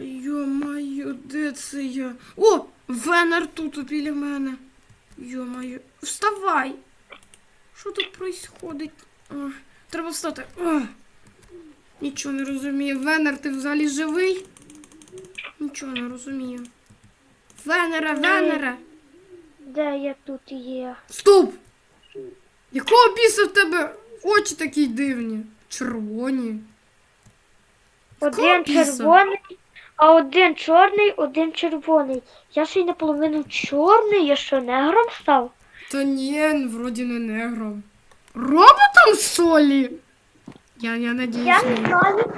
Йо-моє, де це я? О, Венер тут біля мене. Йо-моє, вставай. Що тут происходить? Треба встати. А, нічого не розумію. Венер, ти взагалі живий? Нічого не розумію. Венера, Венера. Де я тут є? Стоп! Якого біса в тебе очі такі дивні? Червоні. Один червоний, а один чорний, один червоний. Я ще й наполовину чорний, я що негром став? Та ні, вроді не негром. Роботом солі? Я, я надіюсь. Я не знаю.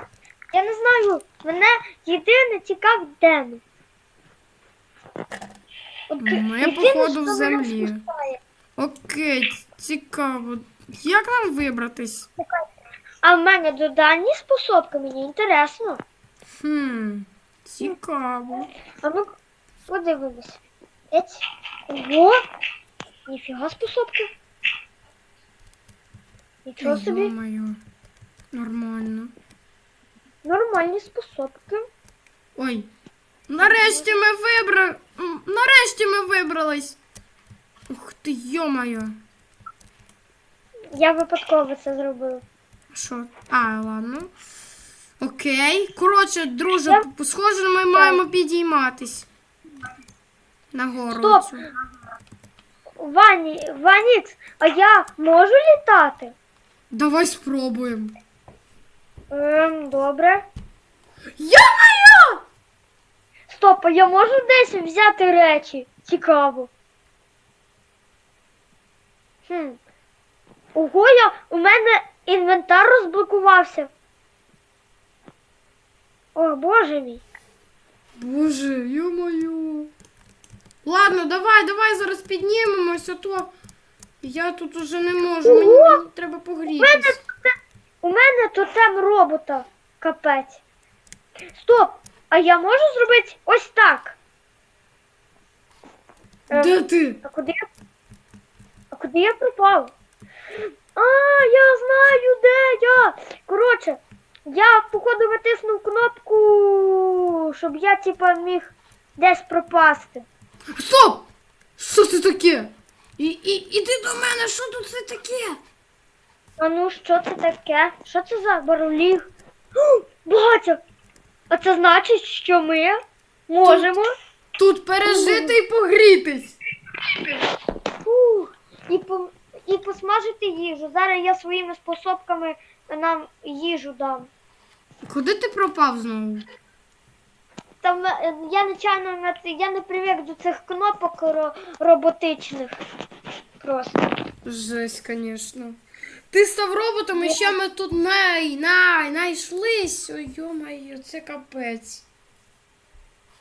Я не знаю. Мене єдине цікав Ден. От Ми, єдине, походу, що в мене землі. Окей, цікаво. Як нам вибратись? А в мене додані способки, мені інтересно. Хм, цікаво. А ну подивимось. Ець. Ого! Ніфіга способки. Нічого собі. Йо-моє. Нормально. Нормальні способки. Ой. Нарешті ми вибра... м, Нарешті ми вибрались. Ух ти, йо-моє. Я випадково це зробила. Що? А, ладно. Окей. Коротше, друже, схоже, ми маємо підійматись. Нагору. Стоп! Вані, Ванікс, а я можу літати? Давай спробуємо. Ем, добре. Йо-моє! Стоп, а я можу десь взяти речі? Цікаво. Хм. Ого, я, у мене інвентар розблокувався. О, боже мій. Боже, йо-моє. Ладно, давай, давай зараз піднімемось, а то я тут уже не можу. Мені, Ого! мені треба У мене, погрітись. у мене тотем робота. Капець. Стоп! А я можу зробити ось так. Ем, Де ти? А куди я? А куди я пропав? А, я знаю, де я. Коротше, я походу витиснув кнопку, щоб я типа міг десь пропасти. Стоп! Що це таке? І, і, іди до мене, що тут це таке? А ну що це таке? Що це за бароліг? Батя! А це значить, що ми можемо Тут пережити і погрітись. фух, і, по, і посмажити їжу. Зараз я своїми способками нам їжу дам. Куди ти пропав знову? Там е, я нечайно на це, я не привик до цих кнопок ро- роботичних. Просто. Жесть, звісно. Ти став роботом, і ще ми тут най, най, найшлись. Ой, йо-моє, це капець.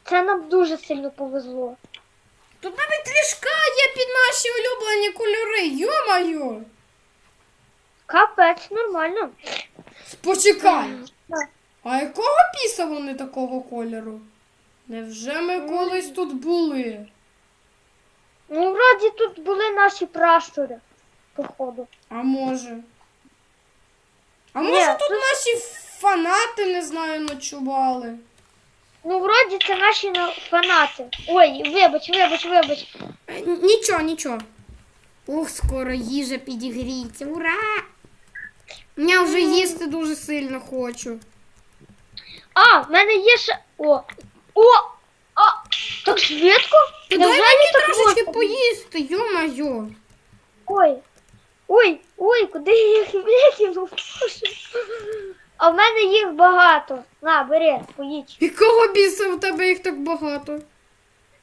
Це нам дуже сильно повезло. Тут навіть ліжка є під наші улюблені кольори. Йо-моє. Капець, нормально. Почекай. Так. А якого піса вони такого кольору? Невже ми колись тут були? Ну, вроді тут були наші пращури, походу. А може? А Ні, може тут тут- наші фанати, не знаю, ночували? Ну, вроді це наші на- фанати. Ой, вибач, вибач, вибач. Е, Нічого, нічого. Ух, скоро їжа підігріється. Ура! Я вже їсти дуже сильно хочу. А, в мене є ще. О! О! А! Так швидко? Ти Невже мені так трошечки можна? поїсти, йо-моє. Ой. Ой, ой, куди я їх викинув? А в мене їх багато. На, бери, поїдь. Якого біса в тебе їх так багато?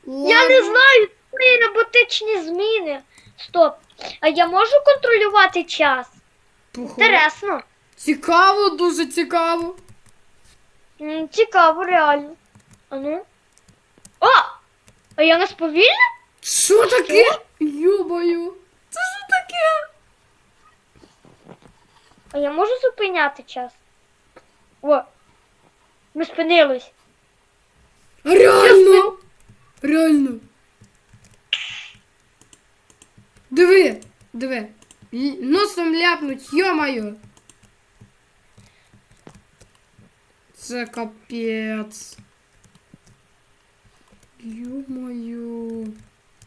Я не знаю, це роботичні зміни. Стоп. А я можу контролювати час? Походу. Інтересно. Цікаво, дуже цікаво. М, Цікаво, реально. А ну. О! А я не сповільнив? Що таке? Йо-моє. Це що таке? А я можу зупиняти час? О! Ми спинились. Реально? Реально. Диви, диви. Носом ляпнуть, йо-моє. Це капець. Ё-моё.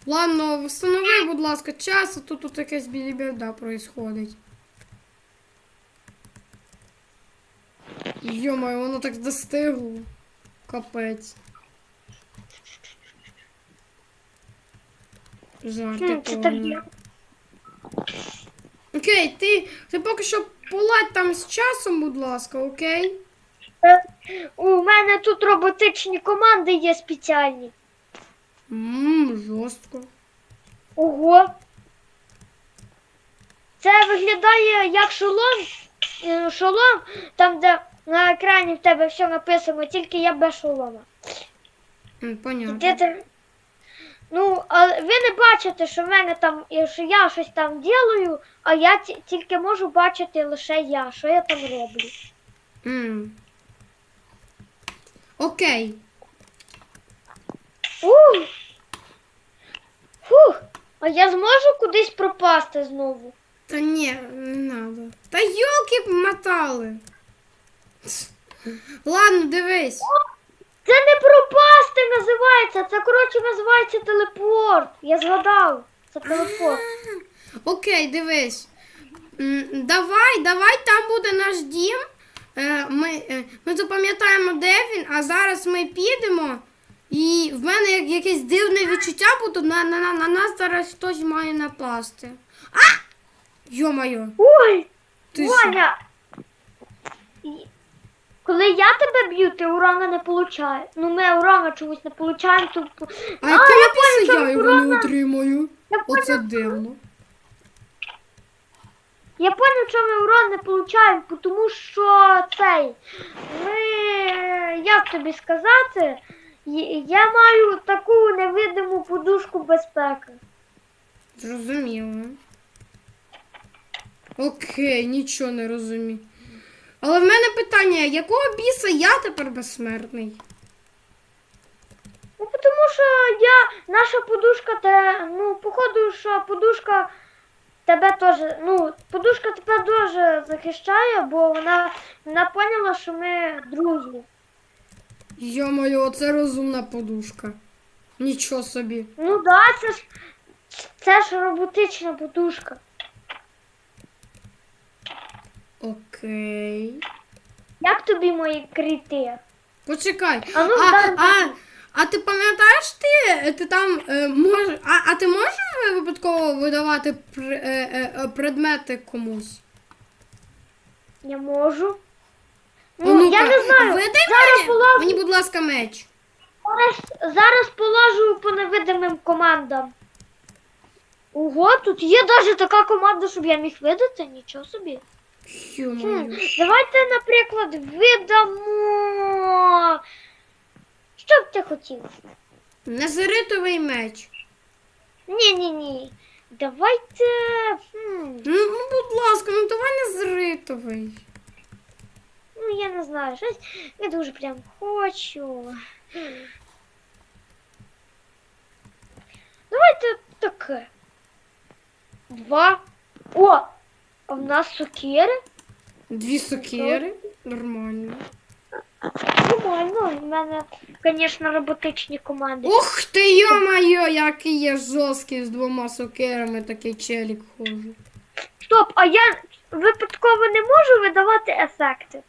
Ладно, встанови, будь ласка, час, а то тут якась біліберда происходить. Ё-моё, воно так достигло. Капець. Жарти Хм, це так повні. є. Окей, ти, ти поки що поладь там з часом, будь ласка, окей? У мене тут роботичні команди є спеціальні. Ммм, жорстко. Ого. Це виглядає як шолом. Е, Шолом, там, де на екрані в тебе все написано, тільки я без шолома. Понятно. ти Ну, а ви не бачите, що в мене там, що я щось там ділаю, а я тільки можу бачити лише я, що я там роблю. М. Окей. Ух! Фух! А я зможу кудись пропасти знову? Та ні, не надо. Та йолки мотали. Ладно, дивись. Це не пропасти називається, це коротше називається телепорт. Я згадав. Це телепорт. Окей, дивись. М, Давай, давай, там буде наш дім. Е, Ми, е, ми запам'ятаємо, де він, а зараз ми підемо. І в мене якесь дивне відчуття буде, на, на, на, на нас зараз хтось має напасти. А! Йо-моє, Ой, ти що? Коли я тебе б'ю, ти урона не получаєш. Ну ми урона чомусь не получаємо, то А яке я написано, поняла, я його не отримаю. Я Оце дивно. Я поняв, що ми урон не получаємо, тому що цей. Ми, як тобі сказати, я маю таку невидиму подушку безпеки. Зрозуміло. Окей, нічого не розумію. Але в мене питання, якого біса я тепер безсмертний? Ну, тому що я, наша подушка, те, ну, походу, що подушка тебе теж, ну, подушка тебе дуже захищає, бо вона, вона поняла, що ми друзі. Йо-моє, оце розумна подушка. Нічого собі. Ну да, це ж це ж роботична подушка. Окей. Як тобі мої крити? Почекай. А ну, а, дай- а, а ти пам'ятаєш ти, ти там е, мож, а, а ти можеш випадково видавати пр, е, е, е, предмети комусь? Я можу. Ну, ну-ка, я не знаю. Видай Зараз мені, положу, мені, будь ласка, меч. зараз, зараз положу по невидимим командам. Ого, тут є навіть така команда, щоб я міг видати, нічого собі. Хм, давайте, наприклад, видамо. Що б ти хотів? Незаритовий меч. Ні, ні, ні. Давайте. Хм, Ну, ну, будь ласка, ну давай незаритовий. ну, я не знаю, щось не дуже прям хочу. Давайте таке. Два. О! А в нас сокири? Дві сокири. Нормально. Нормально, в мене, звісно, роботичні команди. Ух ти, йо-моє, який я жорсткий з двома сокирами, такий челік хожу. Стоп, а я випадково не можу видавати ефекти.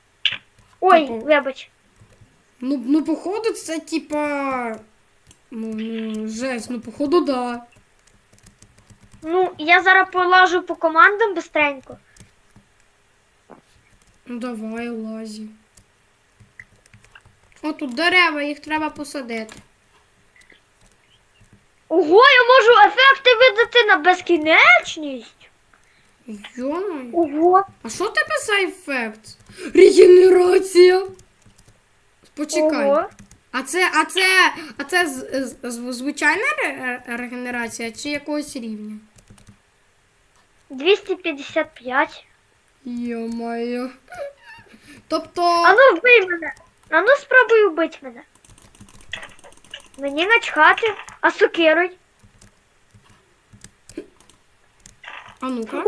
Ой, Типу? вибач. Ну, ну, походу, це типа. Ну, ну, жесть, ну, походу, да. Ну, я зараз полажу по командам бистренько. Ну, давай, лазі. О, тут дерева, їх треба посадити. Ого, я можу ефекти видати на безкінечність. Йо-моє. Ого. А що в тебе за ефект? Регенерація. Почекай. Ого. А це, а це, а це з- з- з- звичайна ре- регенерація чи якогось рівня? 255. Йо-моє. Тобто. А ну вбий мене. А ну спробуй вбити мене. Мені начхати, а сокирой. А ну-ка.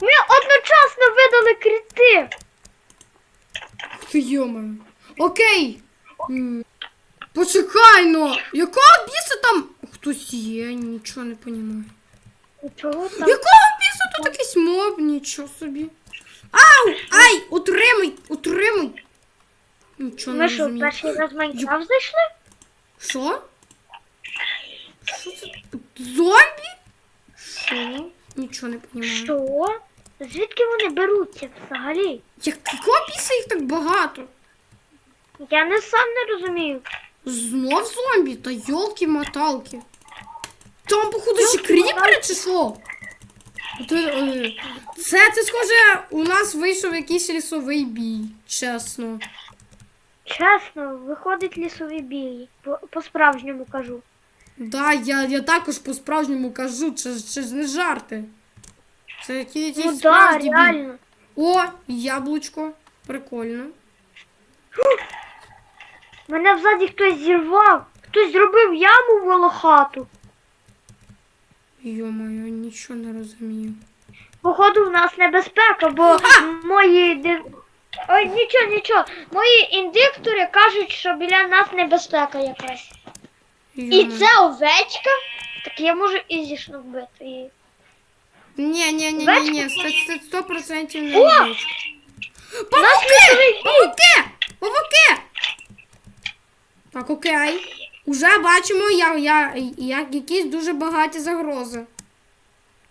Ми одночасно видали крити. Ух Ти йо-моє. Окей. М, Почекай, ну! Якого біса там? Хтось є, нічого не розумію. Чого там? Якого біса тут якийсь моб, нічого собі. Ау! Ай! Утримуй! Утримуй! Нічого не Ми що, розумію. перший раз Майнкрафт зайшли? Що? Що це? Зомбі? Що? Нічого не розумію. Що? Звідки вони беруться взагалі? Якого біса їх так багато? Я не сам не розумію. Знов зомбі? Та йолки-моталки. Там, походу, ще кріпери чи що? Ти, е, Це, це схоже, у нас вийшов якийсь лісовий бій, чесно. Чесно, виходить лісові бій. По- По-справжньому кажу. Да, я, я також по-справжньому кажу, це, це ж не жарти. Це якийсь Ну да, справжній бій. реально. О, яблучко. Прикольно. Мене взаді хтось зірвав. Хтось зробив яму волохату. Йо-моє, нічого не розумію. Походу, в нас небезпека, бо мої. Ой, нічого, нічого. Мої індиктори кажуть, що біля нас небезпека якась. І це овечка? Так я можу і зішну вбити її. Ні, ні, ні, ні, ні, це, це 100% не О! овечка. Бій! Павуки! Павуки! Так, окей. Уже бачимо, я, я, як якісь дуже багаті загрози.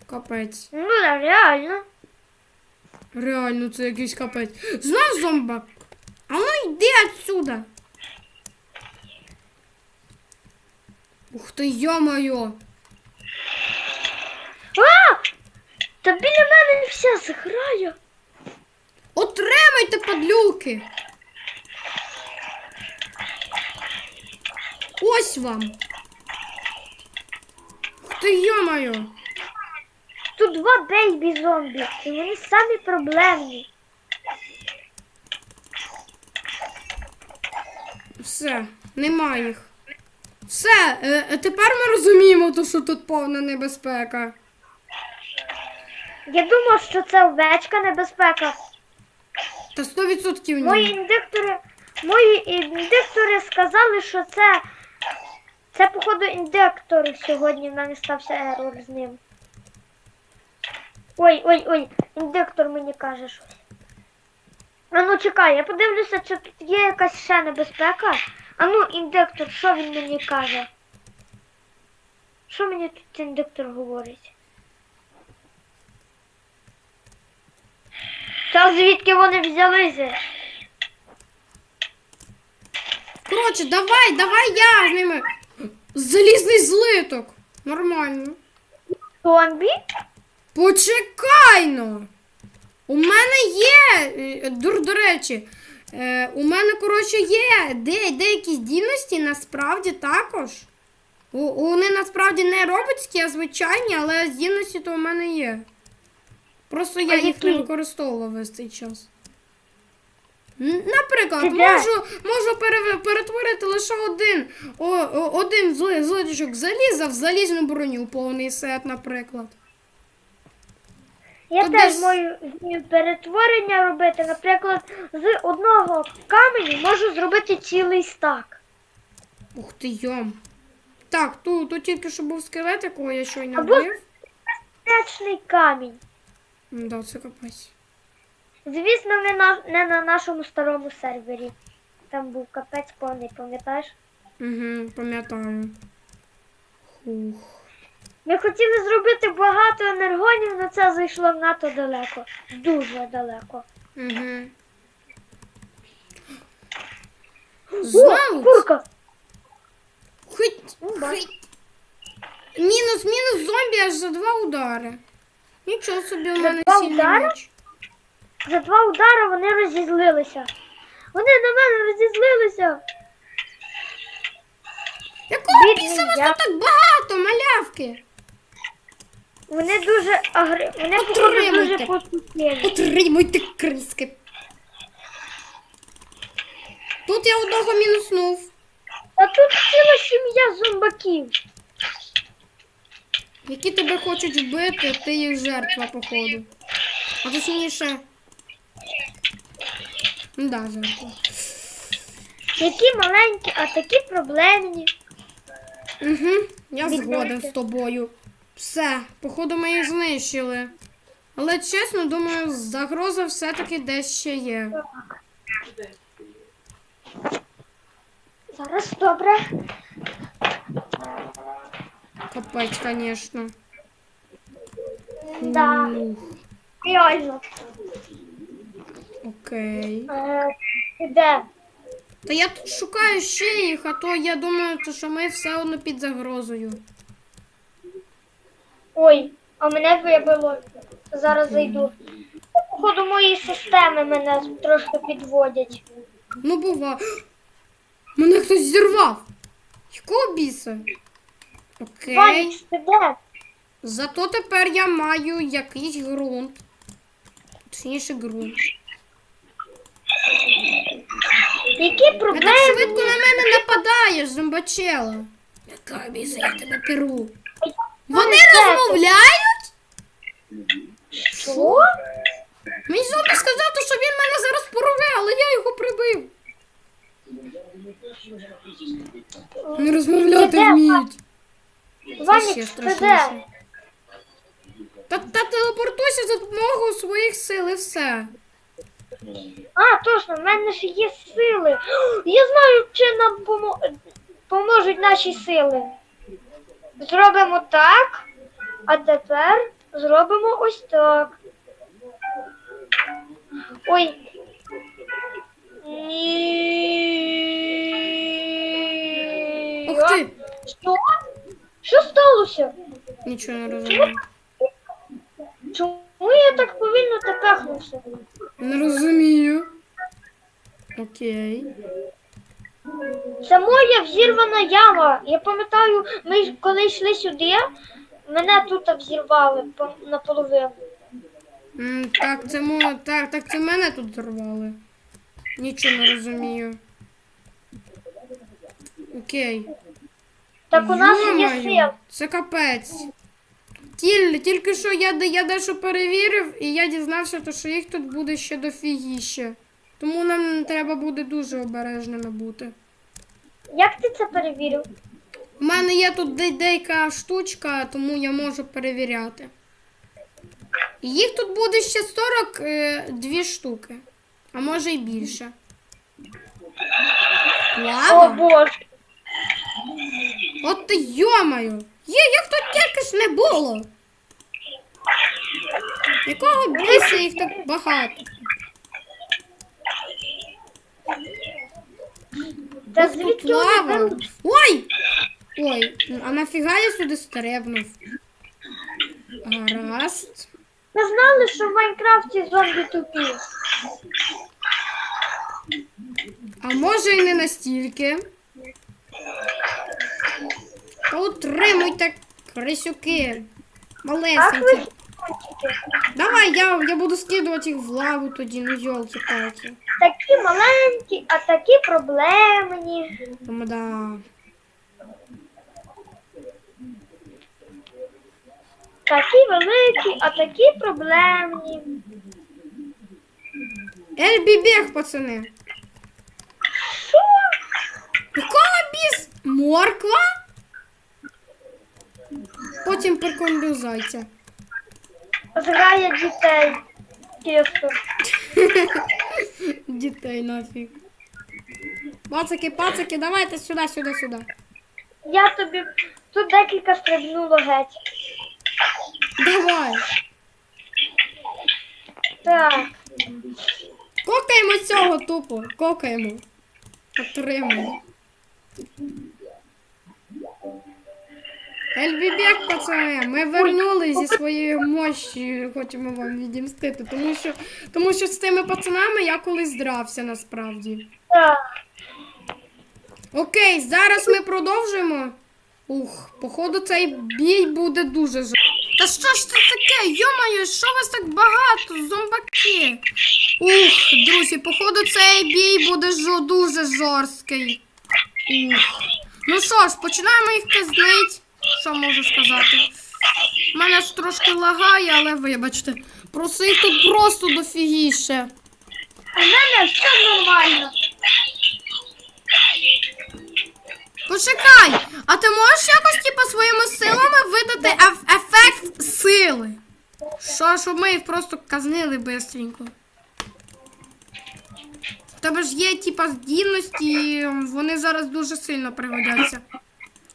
Капець. Ну, да, реально. Реально, це якийсь капець. Знов зомбак. А ну йди отсюда. Ух ти, йо-моє. А! Та біля мене вся зграя. Отримайте, падлюки. Ось вам. Ух ти, йо-моє. Тут два бейбі зомбі, і вони самі проблемні. Все, нема їх. Все, е, е, тепер ми розуміємо, то, що тут повна небезпека. Я думав, що це овечка небезпека. Та 100% ні. Мої індиктори, мої індиктори сказали, що це. Це, походу, індиктор сьогодні в мене стався ерор з ним. Ой, ой, ой, індиктор мені каже щось. А ну чекай, я подивлюся, чи тут є якась ще небезпека. А ну, індиктор, що він мені каже? Що мені тут індиктор говорить? Та звідки вони взялися? Коротше, давай, давай я з ними. Залізний злиток. Нормально. Зомбі? Почекай ну. У мене є. е, До, до речі, е, у мене, коротше, є де, деякі здібності насправді також. У- Вони насправді не роботські, а звичайні, але здібності то у мене є. Просто я А їх не які? використовувала весь цей час. Наприклад, можу, можу перетворити лише один, о, один зли- заліза в залізну броню, повний сет, наприклад. Я То теж десь- можу вмію перетворення робити. Наприклад, з одного каменю можу зробити цілий стак. Ух ти йом. Так, тут, тут тільки що був скелет, якого я щойно Або- вбив. Течний камінь. М, Да, це капець. Звісно, не на, не на нашому старому сервері. Там був капець повний, пам'ятаєш? Угу, пам'ятаю. Хух. Ми хотіли зробити багато енергонів, але це зайшло надто далеко. Дуже далеко. Угу. О, Знову? курка! Хить, Ну. Мінус, мінус зомбі аж за два удари. Нічого собі у За мене два сильний удари? меч. За два удари вони розізлилися. Вони на мене розізлилися. Якого Бідний вас я. тут так багато, малявки? Вони дуже агри... Вони походу Отримуйте. дуже. Отримуйте криски. Тут я одного мінуснув. А тут ціла сім'я зомбаків. Які тебе хочуть вбити, ти їх жертва, походу. А точніше. Ну да, жертва. Які маленькі, а такі проблемні. Угу, я згоден з тобою. Все, походу ми їх знищили. Але чесно, думаю, загроза все-таки десь ще є. Зараз добре. Капець, звісно. Да, реально. Окей. Е, Де? Та я тут шукаю ще їх, а то я думаю, то, що ми все одно під загрозою. Ой, а мене вибило. Зараз зайду. Походу, мої системи мене трошки підводять. Ну, бува. Мене хтось зірвав. Якого біса? Окей. Ванікс, ти де? Зато тепер я маю якийсь ґрунт. Точніше ґрунт. Які Ти так швидко на мене нападаєш, зомбачела. Яка біса, я тебе перу. Вони розмовляють? Що? Мій зомбі сказав, що він мене зараз порве, але я його прибив. Не розмовляти Де? вміють. Це ще Ванікс, ти де? страшніше. Та, та телепортуйся за допомогою своїх сил і все. А, точно, в мене ж є сили. Я знаю, чи нам помо- поможуть наші сили. Зробимо так, а тепер зробимо ось так. Ой. Ні. Ух ти! Що? Що сталося? Нічого не розумію. Чому я так повільно тепехнувся? Не розумію. Окей. Це моя взірвана яма. Я пам'ятаю, ми коли йшли сюди, мене тут взірвали наполовину. М, так, це мо... так, так це мене тут зірвали. Нічого не розумію. Окей. Так у нас є Йо-моє, сил. Це капець. Тіль, тільки що я, де- я дещо перевірив, і я дізнався, то, що їх тут буде ще дофігіще. Тому нам треба буде дуже обережними бути. Як ти це перевірив? У мене є тут де- деяка штучка, тому я можу перевіряти. Їх тут буде ще 42 штуки, а може й більше. О Лава? боже. От ти йомаю! Є, як тут тільки ж не було. Якого біса їх так багато? Та тут звідки беруть? Ой! Ой, а нафіга я сюди стрибнув? Гаразд. Ми знали, що в Майнкрафті зомбі тупі. А може і не настільки. Та утримуйте крисюки. Ах ви Малесенькі. Давай, я, я буду скидувати їх в лаву тоді, ну йолки палки Такі маленькі, а такі проблемні. Да. Такі великі, а такі проблемні. Ельбі біг, пацани. Що? Якого біс? Морква? Потім прикормлю зайця. Зграє дітей. Тісто. Дітей нафіг. Пацики, пацики, давайте сюди, сюди, сюди. Я тобі тут декілька стрибнуло геть. Давай. Так. Кокаємо цього тупо. Кокаємо. Отримаємо. Ельбібек, пацани, ми вернули зі своєю мощі, хочемо вам відімстити, тому що, тому що з тими пацанами я колись здрався насправді. Окей, зараз ми продовжуємо. Ух, походу цей бій буде дуже жорсткий. Та що ж це таке? Йомаю, що вас так багато? Зомбаки. Ух, друзі, походу цей бій буде жо- дуже жорсткий. Ух. Ну що ж, починаємо їх казнить. Що можу сказати? Мене ж трошки лагає, але вибачте. Просто їх тут просто дофігіше. У мене все нормально. Почекай! А ти можеш якось типу, своїми силами видати еф- ефект сили? Що, щоб ми їх просто казнили бистренько. В тебе ж є, типа, здібності, вони зараз дуже сильно пригодяться.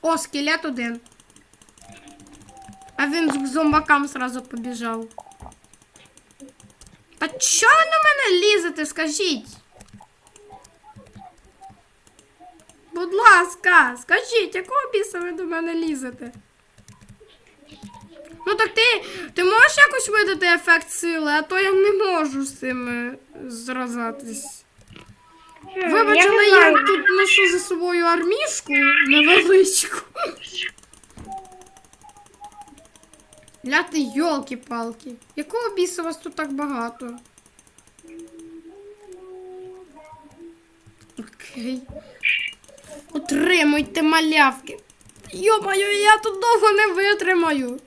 О, скелет один. А він к зомбакам сразу побіжав. Та ви на мене лізете, скажіть? Будь ласка, скажіть, якого біса ви до мене лізете? Ну так ти, ти можеш якось видати ефект сили, а то я не можу з цим е, зразатись. Вибач, я але я знаю. тут ношу за собою армішку невеличку. Ляти йолки-палки. Якого біса вас тут так багато? Окей. Отримуйте малявки. Йо-моє, я тут довго не витримаю.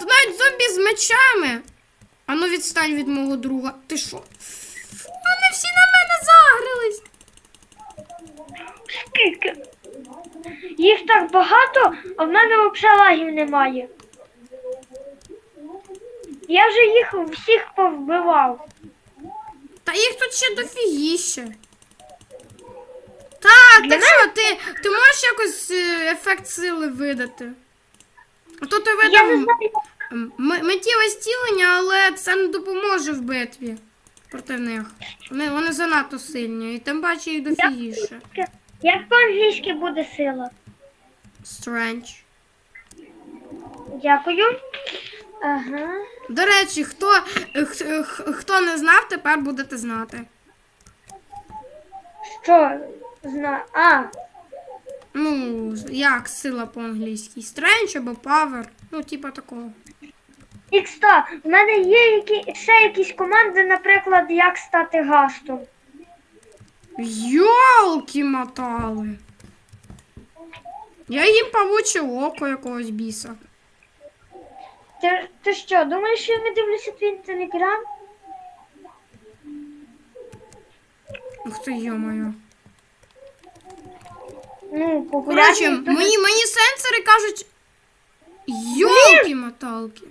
Тут навіть зомбі з мечами. Ану відстань від мого друга. Ти що? Вони всі на мене загрились. Скільки? Їх так багато, а в мене взагалі лагів немає. Я вже їх всіх повбивав. Та їх тут ще дофігіще. Так, Для так що, ти, ти можеш якось е, ефект сили видати? То ти видав миттєве стілення, але це не допоможе в битві проти них. Вони, вони занадто сильні, і тим паче їх дофігіше. Як по-англійськи буде сила? Strange. Дякую. Ага. До речі, хто, х- х- хто не знав, тепер будете знати. Що? Зна... А, Ну, як сила по-англійськи? Strange або power. Ну, типа такого. Ікста, в мене є які... ще якісь команди, наприклад, як стати гастом. Йолки мотали. Я їм павуче око якогось біса. Ти, ти що, думаєш, що я не дивлюся твій телеграм? Ух ти, йо-моє. Ну, Коротше, популярні. мені, мені сенсори кажуть. Йолки моталки.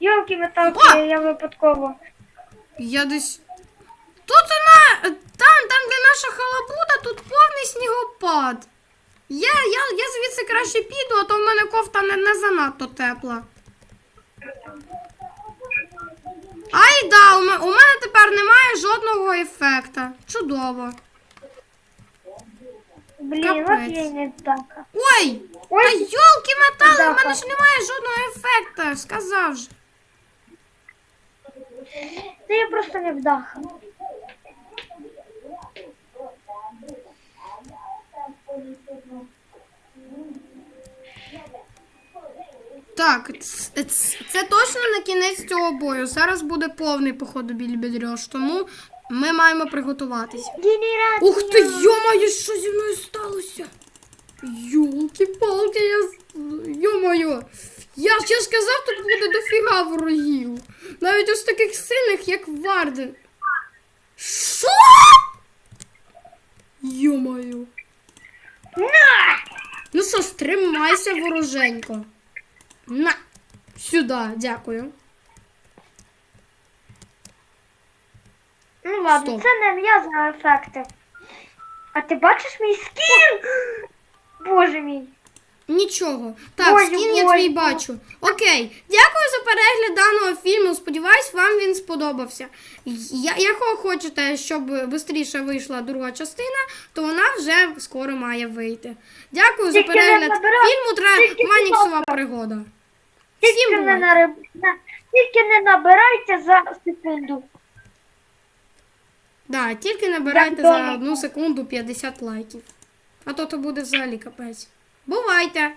Йолки металки, я випадково. Я десь. Тут вона. Там, там, де наша халабуда, тут повний снігопад. Я, я, я звідси краще піду, а то в мене кофта не, не занадто тепла. Ай да, у мене, у мене тепер немає жодного ефекта. Чудово. Блін, от я й не така. Ой! Та Ой, йолки метали, у мене ж немає жодного ефекта, сказав же. це я просто не вдаха. Так, ц- ц- це точно не кінець цього бою. Зараз буде повний походу біль бідрьош, тому ми маємо приготуватись. Генерація. Ух ти, йомаю, що зі мною сталося? Йолки-палки, я. Йомаю. Я я ж казав, тут буде дофіга ворогів. Навіть ось таких сильних, як Варден. Що? Йомаю. Ну що ж, тримайся, вороженько. На. Сюди, дякую. Ну ладно, Стоп. це не я ефекти. А ти бачиш мій скін? Боже мій. Нічого. Так, Ой, скін я ой, твій ой. бачу. Окей. Дякую за перегляд даного фільму. Сподіваюсь, вам він сподобався. Я, якщо хочете, щоб швидше вийшла друга частина, то вона вже скоро має вийти. Дякую за Тільки не перегляд набирай- фільму Тра... тільки Маніксова пригода. Тільки не, на... Тільки не набирайте за секунду. Да, тільки набирайте за одну секунду 50 лайків. А то то буде взагалі капець. Бувайте!